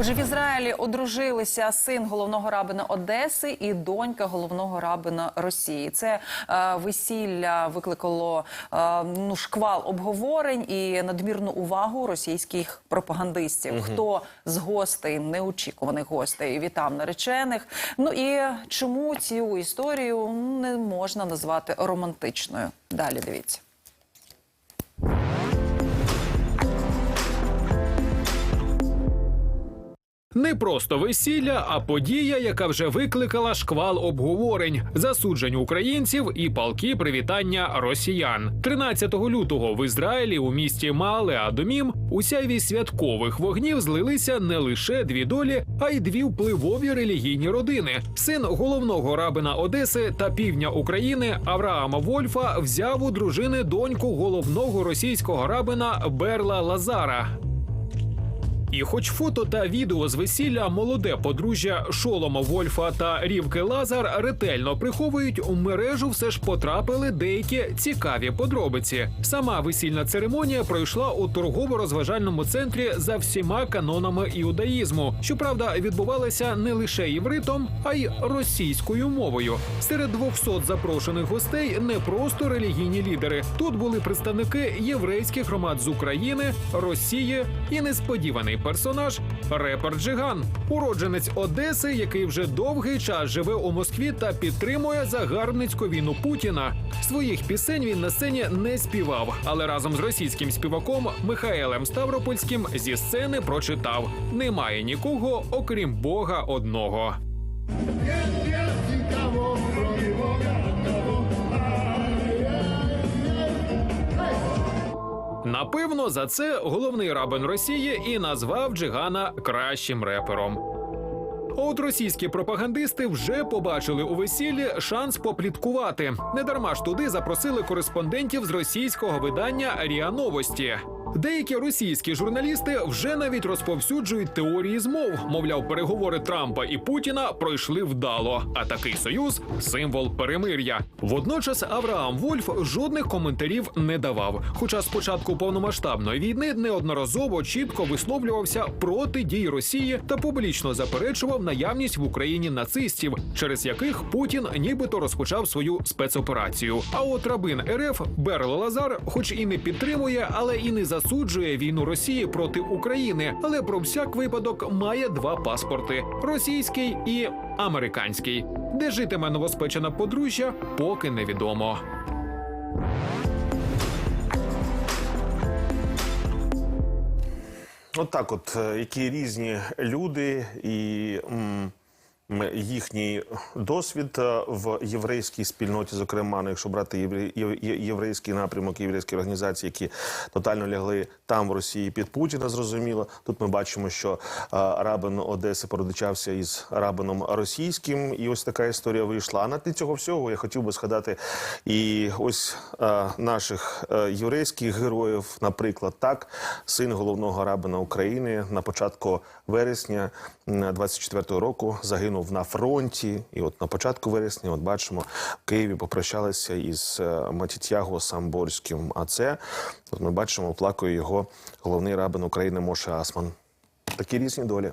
Отже, в Ізраїлі одружилися син головного рабина Одеси і донька головного рабина Росії. Це е, весілля викликало е, ну, шквал обговорень і надмірну увагу російських пропагандистів. Хто з гостей, неочікуваних гостей, вітав наречених. Ну і чому цю історію не можна назвати романтичною? Далі дивіться. Не просто весілля, а подія, яка вже викликала шквал обговорень, засуджень українців і палки привітання росіян. 13 лютого в Ізраїлі у місті Маале Адомім у сяйві святкових вогнів злилися не лише дві долі, а й дві впливові релігійні родини. Син головного рабина Одеси та півдня України Авраама Вольфа взяв у дружини доньку головного російського рабина Берла Лазара. І хоч фото та відео з весілля молоде подружжя Шолома Вольфа та Рівки Лазар ретельно приховують, у мережу все ж потрапили деякі цікаві подробиці. Сама весільна церемонія пройшла у торгово-розважальному центрі за всіма канонами іудаїзму. Щоправда, відбувалася не лише івритом, а й російською мовою. Серед 200 запрошених гостей не просто релігійні лідери. Тут були представники єврейських громад з України, Росії і несподіваний персонаж репер Джиган, уродженець Одеси, який вже довгий час живе у Москві та підтримує загарбницьку війну Путіна. Своїх пісень він на сцені не співав, але разом з російським співаком Михаелем Ставропольським зі сцени прочитав: немає нікого, окрім Бога одного. Напевно, за це головний рабин Росії і назвав Джигана кращим репером. От російські пропагандисти вже побачили у весіллі шанс попліткувати. Недарма ж туди запросили кореспондентів з російського видання Ріа Новості. Деякі російські журналісти вже навіть розповсюджують теорії змов. Мовляв, переговори Трампа і Путіна пройшли вдало. А такий союз символ перемир'я. Водночас Авраам Вольф жодних коментарів не давав. Хоча з початку повномасштабної війни неодноразово чітко висловлювався проти дій Росії та публічно заперечував наявність в Україні нацистів, через яких Путін нібито розпочав свою спецоперацію. А от рабин РФ Берл Лазар, хоч і не підтримує, але і не засуджує війну Росії проти України, але про всяк випадок має два паспорти: російський і американський. Де житиме новоспечена подружжя, поки невідомо. От так, от е, які різні люди і м, їхній досвід е, в єврейській спільноті, зокрема, ну, якщо брати єврейський напрямок, єврейські організації, які тотально лягли там в Росії під Путіна, зрозуміло. Тут ми бачимо, що е, рабин Одеси породичався із рабином російським, і ось така історія вийшла. А на тлі цього всього я хотів би згадати і ось е, наших єврейських героїв, наприклад, так, син головного рабина України на початку вересня м, 24-го року загинув на фронті. І от на початку вересня, от бачимо, в Києві попрощалися із е, Матітяго Самборським. А це от ми бачимо, плакає його головний рабин України Моше Асман. Такі різні долі,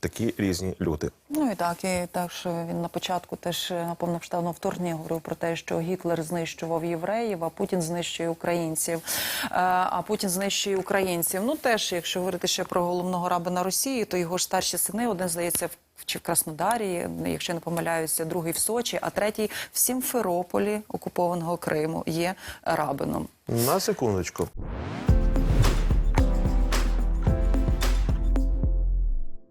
такі різні люди. Ну і так, і так, що він на початку теж е, на вторгненні говорив про те, що Гітлер знищував євреїв, а Путін знищує українців. Е, А Путін знищує українців. Ну теж, якщо говорити ще про головного рабина Росії, то його ж старші сини, один здається, в чи в Краснодарі, якщо не помиляюся, другий в Сочі, а третій в Сімферополі, окупованого Криму, є рабином. На секундочку.